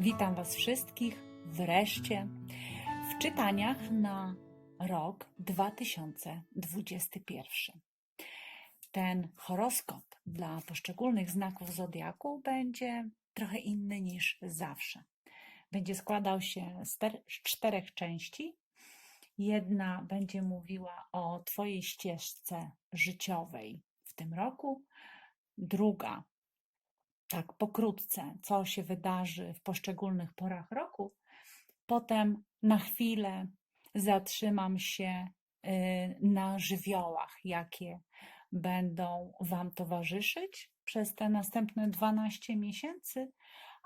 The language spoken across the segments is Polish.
Witam Was wszystkich wreszcie w czytaniach na rok 2021. Ten horoskop dla poszczególnych znaków zodiaku będzie trochę inny niż zawsze. Będzie składał się z ter- z czterech części. Jedna będzie mówiła o Twojej ścieżce życiowej w tym roku, druga tak pokrótce, co się wydarzy w poszczególnych porach roku. Potem na chwilę zatrzymam się y, na żywiołach, jakie będą Wam towarzyszyć przez te następne 12 miesięcy,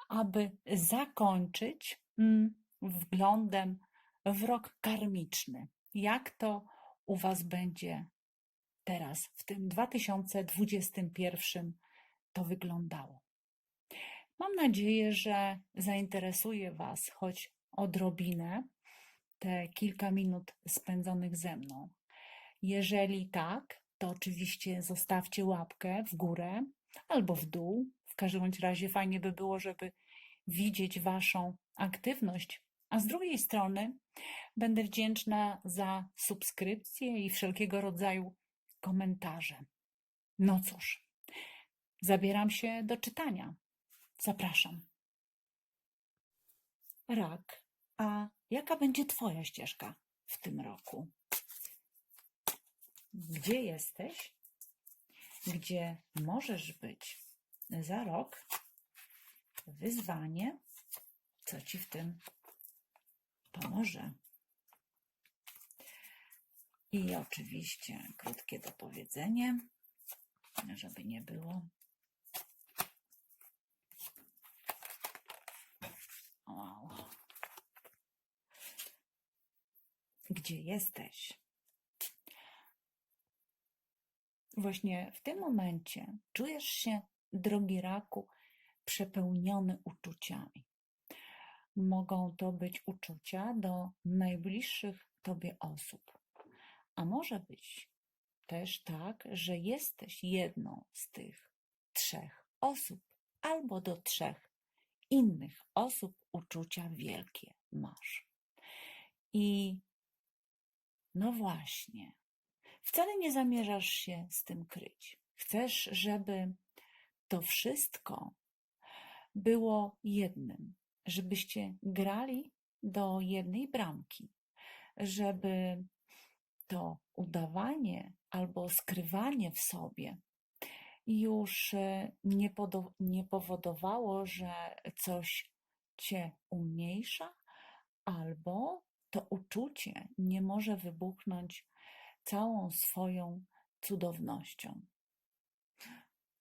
aby zakończyć mm, wglądem w rok karmiczny. Jak to u Was będzie teraz, w tym 2021 to wyglądało? Mam nadzieję, że zainteresuje Was choć odrobinę te kilka minut spędzonych ze mną. Jeżeli tak, to oczywiście zostawcie łapkę w górę albo w dół. W każdym razie fajnie by było, żeby widzieć Waszą aktywność. A z drugiej strony będę wdzięczna za subskrypcje i wszelkiego rodzaju komentarze. No cóż, zabieram się do czytania. Zapraszam. Rak, a jaka będzie Twoja ścieżka w tym roku? Gdzie jesteś? Gdzie możesz być za rok? Wyzwanie, co Ci w tym pomoże? I oczywiście krótkie dopowiedzenie, żeby nie było. Wow. Gdzie jesteś? Właśnie w tym momencie czujesz się, drogi raku, przepełniony uczuciami. Mogą to być uczucia do najbliższych tobie osób. A może być też tak, że jesteś jedną z tych trzech osób, albo do trzech innych osób uczucia wielkie masz. I no właśnie, wcale nie zamierzasz się z tym kryć. Chcesz, żeby to wszystko było jednym, żebyście grali do jednej bramki, żeby to udawanie albo skrywanie w sobie już e, nie, podo- nie powodowało, że coś cię umniejsza, albo to uczucie nie może wybuchnąć całą swoją cudownością.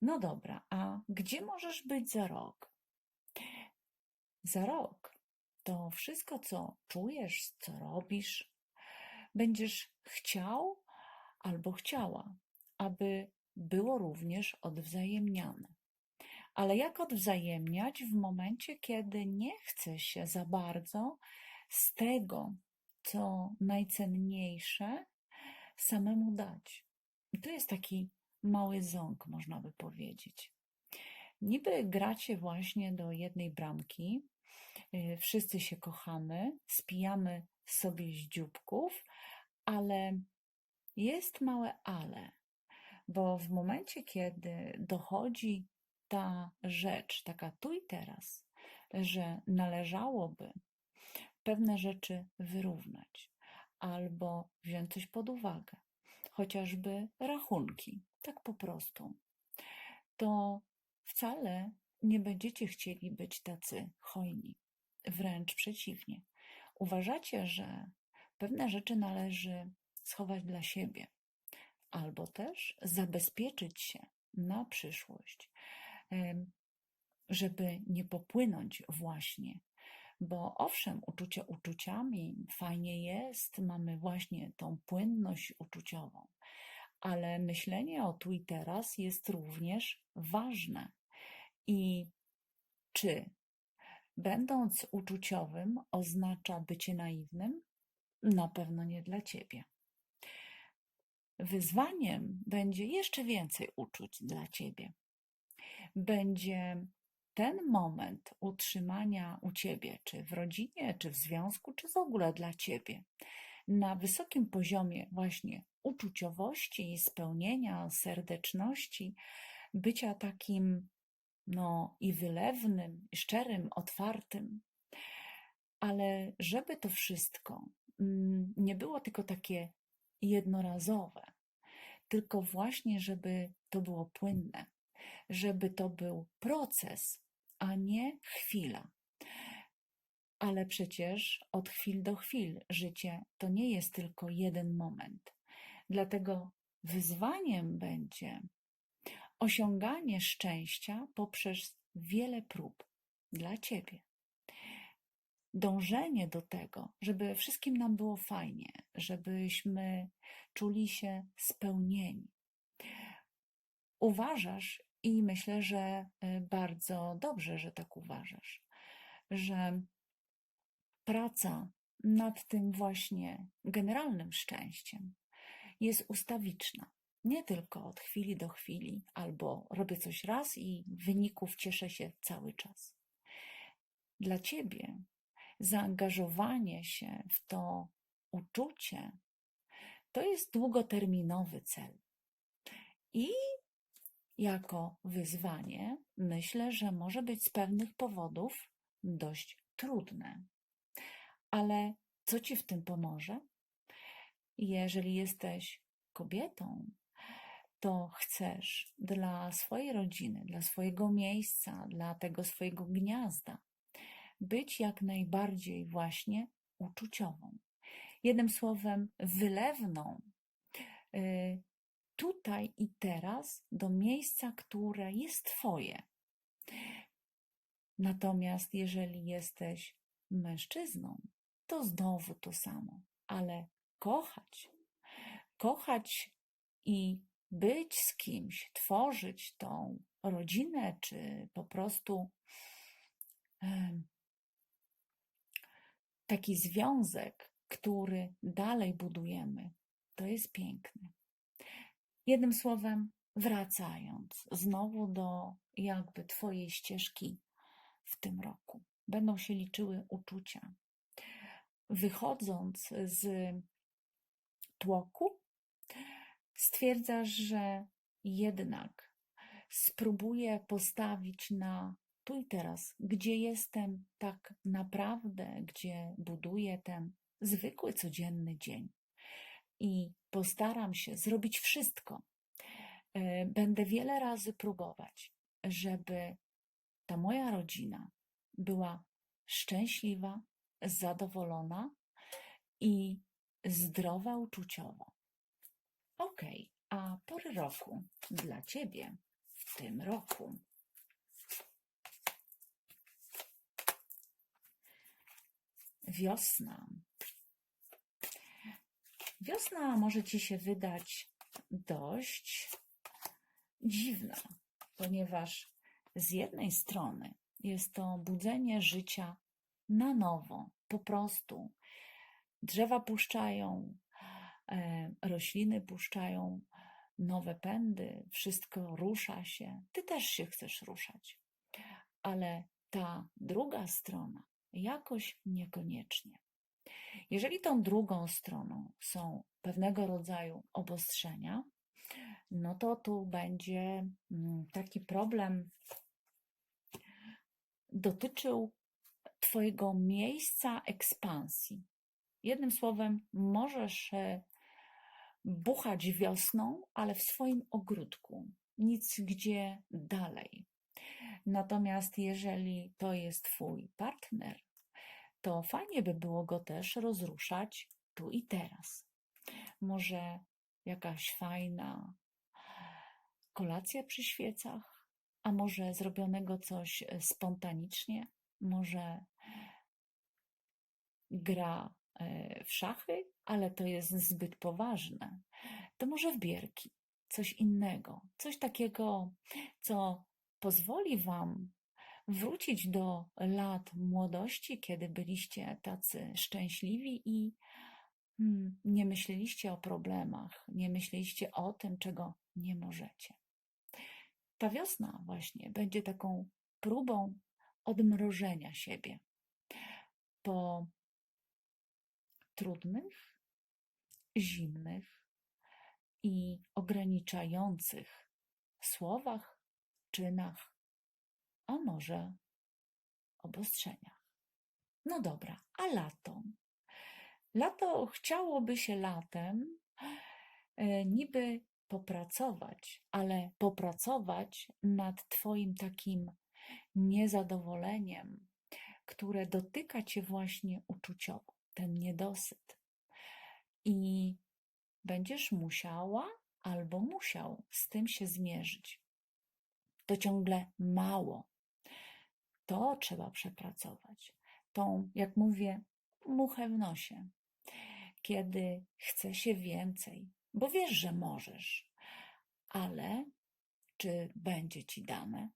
No dobra, a gdzie możesz być za rok? Za rok to wszystko, co czujesz, co robisz, będziesz chciał albo chciała, aby było również odwzajemniane. Ale jak odwzajemniać w momencie, kiedy nie chce się za bardzo z tego, co najcenniejsze, samemu dać? To jest taki mały ząg, można by powiedzieć. Niby gracie właśnie do jednej bramki, y, wszyscy się kochamy, spijamy sobie z dzióbków, ale jest małe ale, bo w momencie, kiedy dochodzi ta rzecz, taka tu i teraz, że należałoby pewne rzeczy wyrównać albo wziąć coś pod uwagę, chociażby rachunki, tak po prostu, to wcale nie będziecie chcieli być tacy hojni. Wręcz przeciwnie. Uważacie, że pewne rzeczy należy schować dla siebie, albo też zabezpieczyć się na przyszłość, żeby nie popłynąć właśnie. Bo owszem, uczucia uczuciami, fajnie jest, mamy właśnie tą płynność uczuciową, ale myślenie o tu i teraz jest również ważne. I czy będąc uczuciowym oznacza bycie naiwnym? Na pewno nie dla ciebie. Wyzwaniem będzie jeszcze więcej uczuć dla ciebie. Będzie ten moment utrzymania u ciebie, czy w rodzinie, czy w związku, czy w ogóle dla ciebie, na wysokim poziomie właśnie uczuciowości, spełnienia, serdeczności, bycia takim no i wylewnym, i szczerym, otwartym. Ale żeby to wszystko mm, nie było tylko takie jednorazowe, tylko właśnie, żeby to było płynne, żeby to był proces, a nie chwila. Ale przecież od chwil do chwil życie to nie jest tylko jeden moment. Dlatego wyzwaniem będzie osiąganie szczęścia poprzez wiele prób dla Ciebie. Dążenie do tego, żeby wszystkim nam było fajnie, żebyśmy czuli się spełnieni. Uważasz, i myślę, że y, bardzo dobrze, że tak uważasz, że praca nad tym właśnie generalnym szczęściem jest ustawiczna. Nie tylko od chwili do chwili, albo robię coś raz i wyników cieszę się cały czas. Dla ciebie zaangażowanie się w to uczucie to jest długoterminowy cel. I jako wyzwanie myślę, że może być z pewnych powodów dość trudne. Ale co ci w tym pomoże? Jeżeli jesteś kobietą, to chcesz dla swojej rodziny, dla swojego miejsca, dla tego swojego gniazda być jak najbardziej właśnie uczuciową. Jednym słowem, wylewną, y, tutaj i teraz do miejsca, które jest Twoje. Natomiast jeżeli jesteś mężczyzną, to znowu to samo, ale kochać, kochać i być z kimś, tworzyć tą rodzinę, czy po prostu taki związek, który dalej budujemy, to jest piękne. Jednym słowem, wracając znowu do jakby Twojej ścieżki w tym roku, będą się liczyły uczucia. Wychodząc z tłoku, stwierdzasz, że jednak spróbuję postawić na tu i teraz, gdzie jestem tak naprawdę, gdzie buduję ten zwykły, codzienny dzień i postaram się zrobić wszystko. E, będę wiele razy próbować, żeby ta moja rodzina była szczęśliwa, zadowolona i zdrowa uczuciowo. Ok, a pory roku dla Ciebie w tym roku. Wiosna. Wiosna może Ci się wydać dość dziwna, ponieważ z jednej strony jest to budzenie życia na nowo, po prostu. Drzewa puszczają, e, rośliny puszczają nowe pędy, wszystko rusza się. Ty też się chcesz ruszać, ale ta druga strona jakoś niekoniecznie. Jeżeli tą drugą stroną są pewnego rodzaju obostrzenia, no to tu będzie mm, taki problem dotyczył Twojego miejsca ekspansji. Jednym słowem, możesz e, buchać wiosną, ale w swoim ogródku, nic gdzie dalej. Natomiast jeżeli to jest Twój partner, to fajnie by było go też rozruszać tu i teraz. Może jakaś fajna kolacja przy świecach, a może zrobionego coś e, spontanicznie, może gra e, w szachy, ale to jest zbyt poważne. To może w bierki, coś innego, coś takiego, co pozwoli Wam wrócić do lat młodości, kiedy byliście tacy szczęśliwi i hmm, nie myśleliście o problemach, nie myśleliście o tym, czego nie możecie. Ta wiosna właśnie będzie taką próbą odmrożenia siebie po trudnych, zimnych i ograniczających słowach, czynach, a może obostrzeniach. No dobra, a lato? Lato chciałoby się latem e, niby popracować, ale popracować nad Twoim takim niezadowoleniem, które dotyka Cię właśnie uczuciowo, ten niedosyt. I będziesz musiała albo musiał z tym się zmierzyć. To ciągle mało. To trzeba przepracować. Tą, jak mówię, muchę w nosie. Kiedy chce się więcej, bo wiesz, że możesz, ale czy będzie ci dane?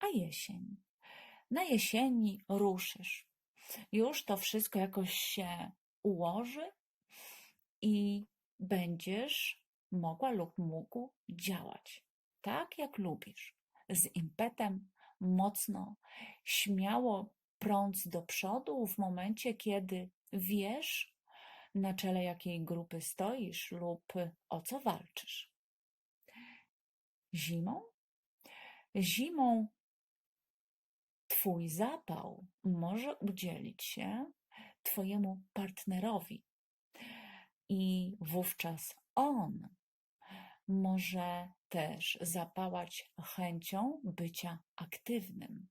A jesień. Na jesieni ruszysz. Już to wszystko jakoś się ułoży i będziesz mogła lub mógł działać tak, jak lubisz, z impetem, mocno, śmiało prąc do przodu w momencie, kiedy wiesz, na czele jakiej grupy stoisz lub o co walczysz. Zimą? Zimą Twój zapał może udzielić się Twojemu partnerowi, i wówczas on może też zapałać chęcią bycia aktywnym.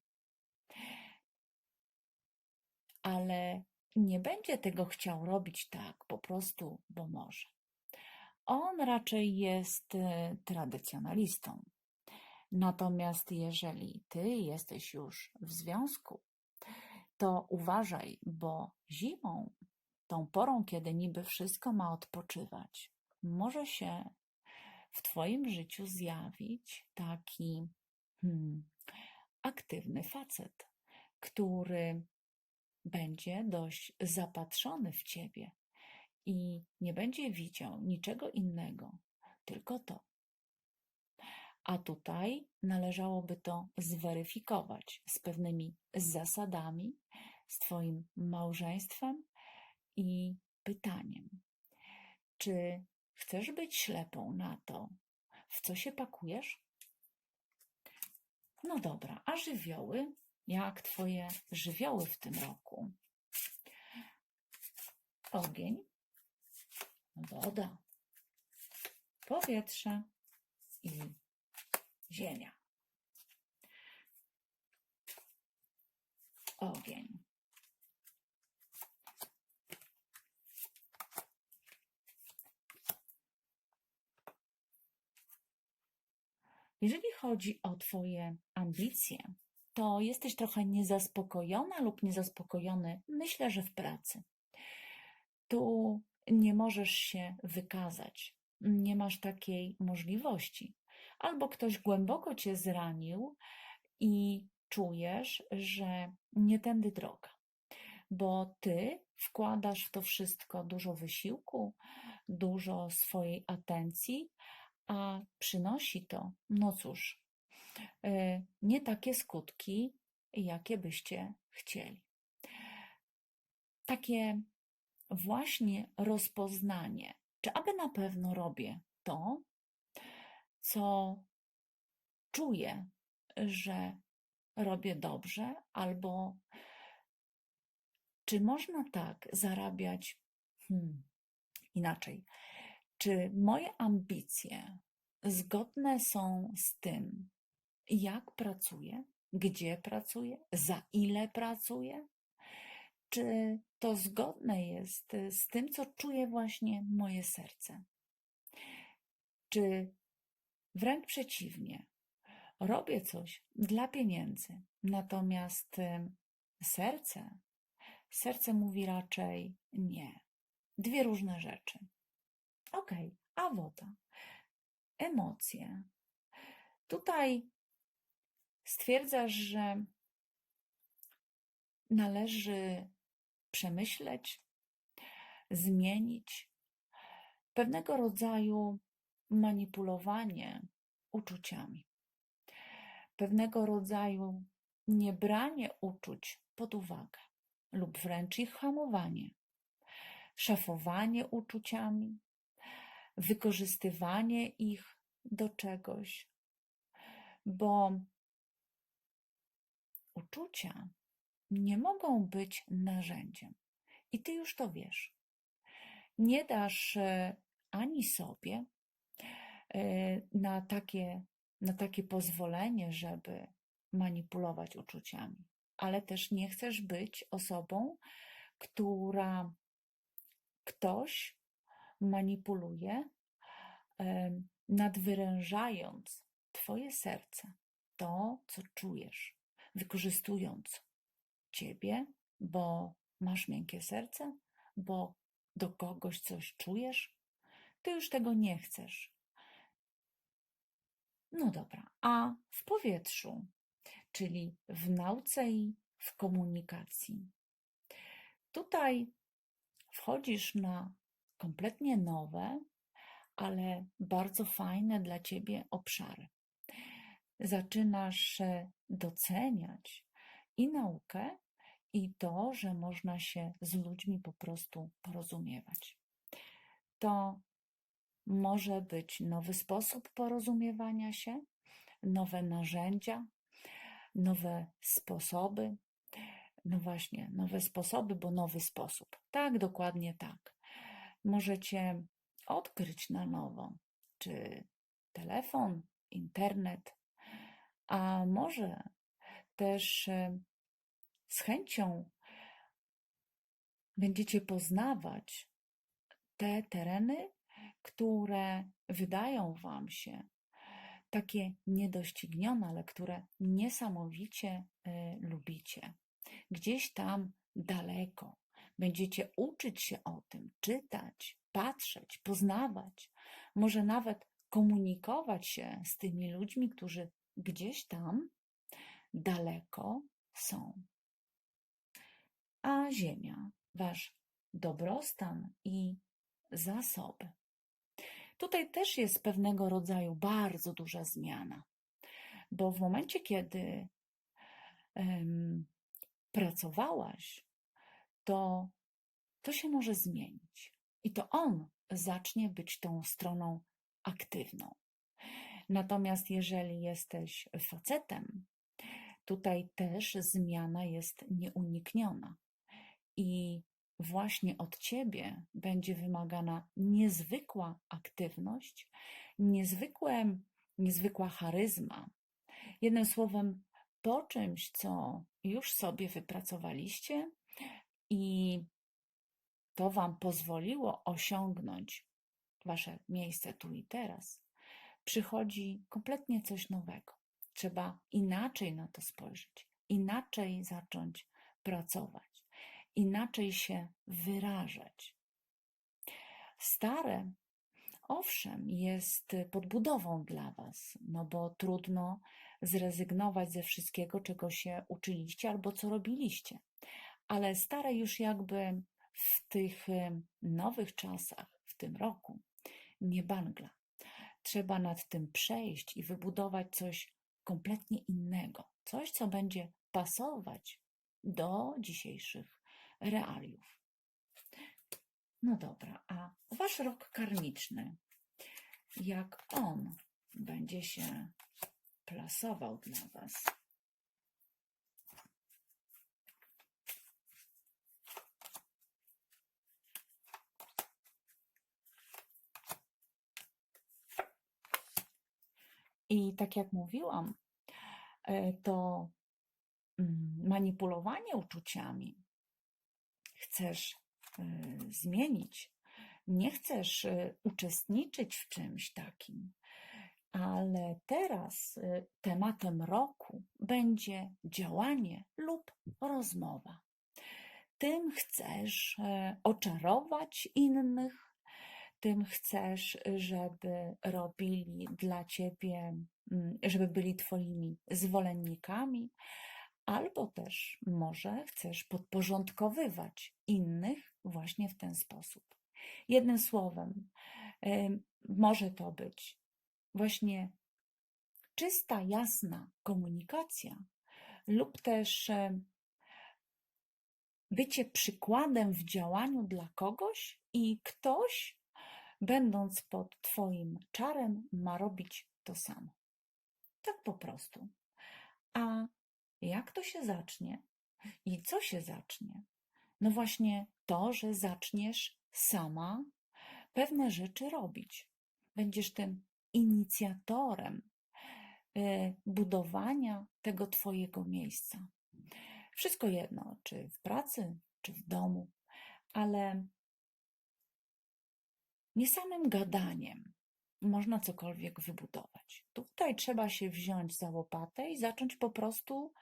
Ale nie będzie tego chciał robić tak po prostu, bo może. On raczej jest e, tradycjonalistą. Natomiast jeżeli ty jesteś już w związku, to uważaj, bo zimą tą porą, kiedy niby wszystko ma odpoczywać, może się w Twoim życiu zjawić taki hmm, aktywny facet, który będzie dość zapatrzony w Ciebie i nie będzie widział niczego innego, tylko to. A tutaj należałoby to zweryfikować z pewnymi zasadami, z Twoim małżeństwem i pytaniem: czy chcesz być ślepą na to, w co się pakujesz? No dobra, a żywioły? Jak twoje żywioły w tym roku? Ogień, woda, powietrze i ziemia. Ogień. Jeżeli chodzi o Twoje ambicje, to jesteś trochę niezaspokojona lub niezaspokojony, myślę, że w pracy. Tu nie możesz się wykazać, nie masz takiej możliwości. Albo ktoś głęboko cię zranił i czujesz, że nie tędy droga, bo ty wkładasz w to wszystko dużo wysiłku, dużo swojej atencji, a przynosi to, no cóż, e, nie takie skutki, jakie byście chcieli. Takie właśnie rozpoznanie, czy aby na pewno robię to, co czuję, że robię dobrze, albo czy można tak zarabiać hmm, inaczej. Czy moje ambicje zgodne są z tym, jak pracuję, gdzie pracuję, za ile pracuję? Czy to zgodne jest z tym, co czuje właśnie moje serce? Czy wręcz przeciwnie, robię coś dla pieniędzy, natomiast serce, serce mówi raczej nie. Dwie różne rzeczy. Ok, a woda. Emocje. Tutaj stwierdzasz, że należy przemyśleć, zmienić pewnego rodzaju manipulowanie uczuciami. pewnego rodzaju niebranie uczuć pod uwagę lub wręcz ich hamowanie, szafowanie uczuciami, wykorzystywanie ich do czegoś, bo uczucia nie mogą być narzędziem. I ty już to wiesz. Nie dasz e, ani sobie e, na takie, na takie pozwolenie, żeby manipulować uczuciami, ale też nie chcesz być osobą, która ktoś manipuluje, nadwyrężając Twoje serce, to, co czujesz, wykorzystując Ciebie, bo masz miękkie serce, bo do kogoś coś czujesz, ty już tego nie chcesz. No dobra, a w powietrzu, czyli w nauce i w komunikacji. Tutaj wchodzisz na kompletnie nowe, ale bardzo fajne dla ciebie obszary. Zaczynasz e, doceniać i naukę, i to, że można się z ludźmi po prostu porozumiewać. To może być nowy sposób porozumiewania się, nowe narzędzia, nowe sposoby. No właśnie, nowe sposoby, bo nowy sposób. Tak, dokładnie tak. Możecie odkryć na nowo, czy telefon, internet, a może też e, z chęcią będziecie poznawać te tereny, które wydają Wam się takie niedoścignione, ale które niesamowicie y, lubicie. Gdzieś tam daleko będziecie uczyć się o tym, czytać, patrzeć, poznawać, może nawet komunikować się z tymi ludźmi, którzy gdzieś tam daleko są a ziemia, wasz dobrostan i zasoby. Tutaj też jest pewnego rodzaju bardzo duża zmiana, bo w momencie, kiedy um, pracowałaś, to to się może zmienić i to on zacznie być tą stroną aktywną. Natomiast jeżeli jesteś facetem, tutaj też zmiana jest nieunikniona. I właśnie od ciebie będzie wymagana niezwykła aktywność, niezwykłe, niezwykła charyzma. Jednym słowem, po czymś, co już sobie wypracowaliście i to Wam pozwoliło osiągnąć Wasze miejsce tu i teraz, przychodzi kompletnie coś nowego. Trzeba inaczej na to spojrzeć, inaczej zacząć pracować inaczej się wyrażać. Stare, owszem, jest podbudową dla Was, no bo trudno zrezygnować ze wszystkiego, czego się uczyliście albo co robiliście. Ale stare już jakby w tych nowych czasach, w tym roku, nie bangla. Trzeba nad tym przejść i wybudować coś kompletnie innego. Coś, co będzie pasować do dzisiejszych realiów. No dobra, a wasz rok karmiczny, jak on będzie się plasował dla was? I tak jak mówiłam, e, to mm, manipulowanie uczuciami chcesz y, zmienić, nie chcesz y, uczestniczyć w czymś takim, ale teraz tematem roku będzie działanie lub rozmowa. Tym chcesz oczarować innych, tym chcesz, żeby robili dla ciebie, mm, żeby byli twoimi zwolennikami, Albo też może chcesz podporządkowywać innych właśnie w ten sposób. Jednym słowem, może to być właśnie czysta, jasna komunikacja lub też e, bycie przykładem w działaniu dla kogoś i ktoś, będąc pod Twoim czarem, ma robić to samo. Tak po prostu. A jak to się zacznie i co się zacznie? No właśnie to, że zaczniesz sama pewne rzeczy robić. Będziesz tym inicjatorem e, budowania tego Twojego miejsca. Wszystko jedno, czy w pracy, czy w domu, ale nie samym gadaniem można cokolwiek wybudować. Tutaj trzeba się wziąć za łopatę i zacząć po prostu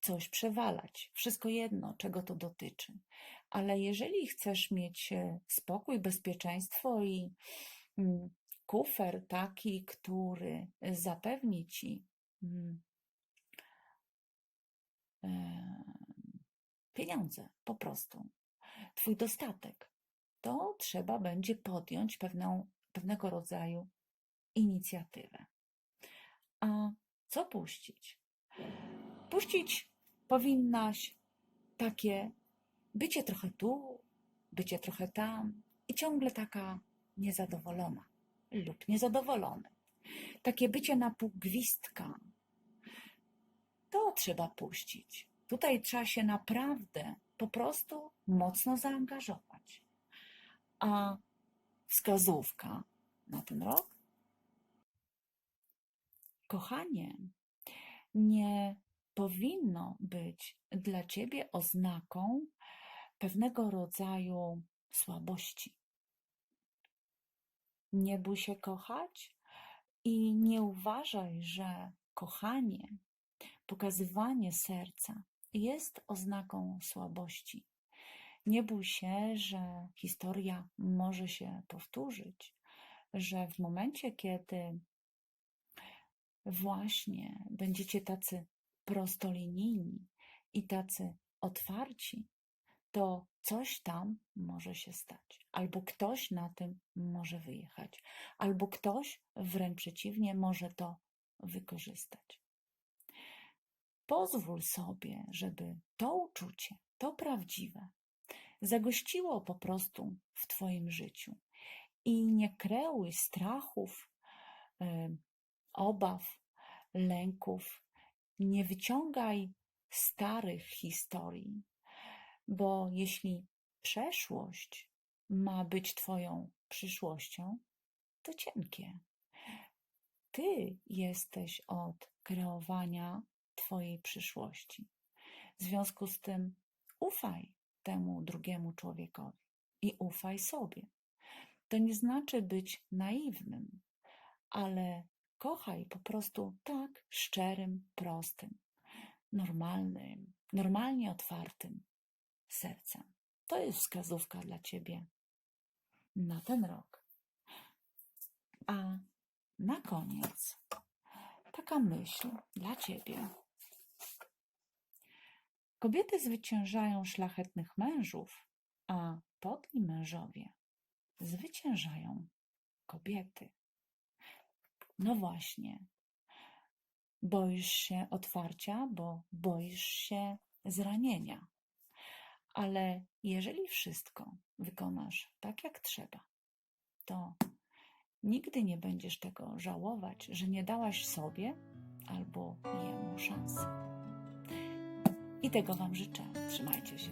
coś przewalać. Wszystko jedno, czego to dotyczy. Ale jeżeli chcesz mieć e, spokój, bezpieczeństwo i mm, kufer taki, który zapewni ci mm, e, pieniądze, po prostu, twój dostatek, to trzeba będzie podjąć pewną, pewnego rodzaju inicjatywę. A co puścić? Puścić powinnaś takie bycie trochę tu, bycie trochę tam i ciągle taka niezadowolona lub niezadowolony. Takie bycie na pół gwizdka. To trzeba puścić. Tutaj trzeba się naprawdę po prostu mocno zaangażować. A wskazówka na ten rok? Kochanie nie powinno być dla ciebie oznaką pewnego rodzaju słabości. Nie bój się kochać i nie uważaj, że kochanie, pokazywanie serca jest oznaką słabości. Nie bój się, że historia może się powtórzyć, że w momencie, kiedy właśnie będziecie tacy prostolinijni i tacy otwarci, to coś tam może się stać. Albo ktoś na tym może wyjechać, albo ktoś wręcz przeciwnie może to wykorzystać. Pozwól sobie, żeby to uczucie, to prawdziwe, zagościło po prostu w Twoim życiu. I nie kreuj strachów, y, obaw, lęków, nie wyciągaj starych historii, bo jeśli przeszłość ma być Twoją przyszłością, to cienkie. Ty jesteś od kreowania Twojej przyszłości. W związku z tym ufaj temu drugiemu człowiekowi i ufaj sobie. To nie znaczy być naiwnym, ale kochaj po prostu tak szczerym, prostym, normalnym, normalnie otwartym sercem. To jest wskazówka dla Ciebie na ten rok. A na koniec taka myśl dla Ciebie. Kobiety zwyciężają szlachetnych mężów, a podli mężowie zwyciężają kobiety. No właśnie. Boisz się otwarcia, bo boisz się zranienia. Ale jeżeli wszystko wykonasz tak, jak trzeba, to nigdy nie będziesz tego żałować, że nie dałaś sobie albo jemu szansy. I tego Wam życzę. Trzymajcie się.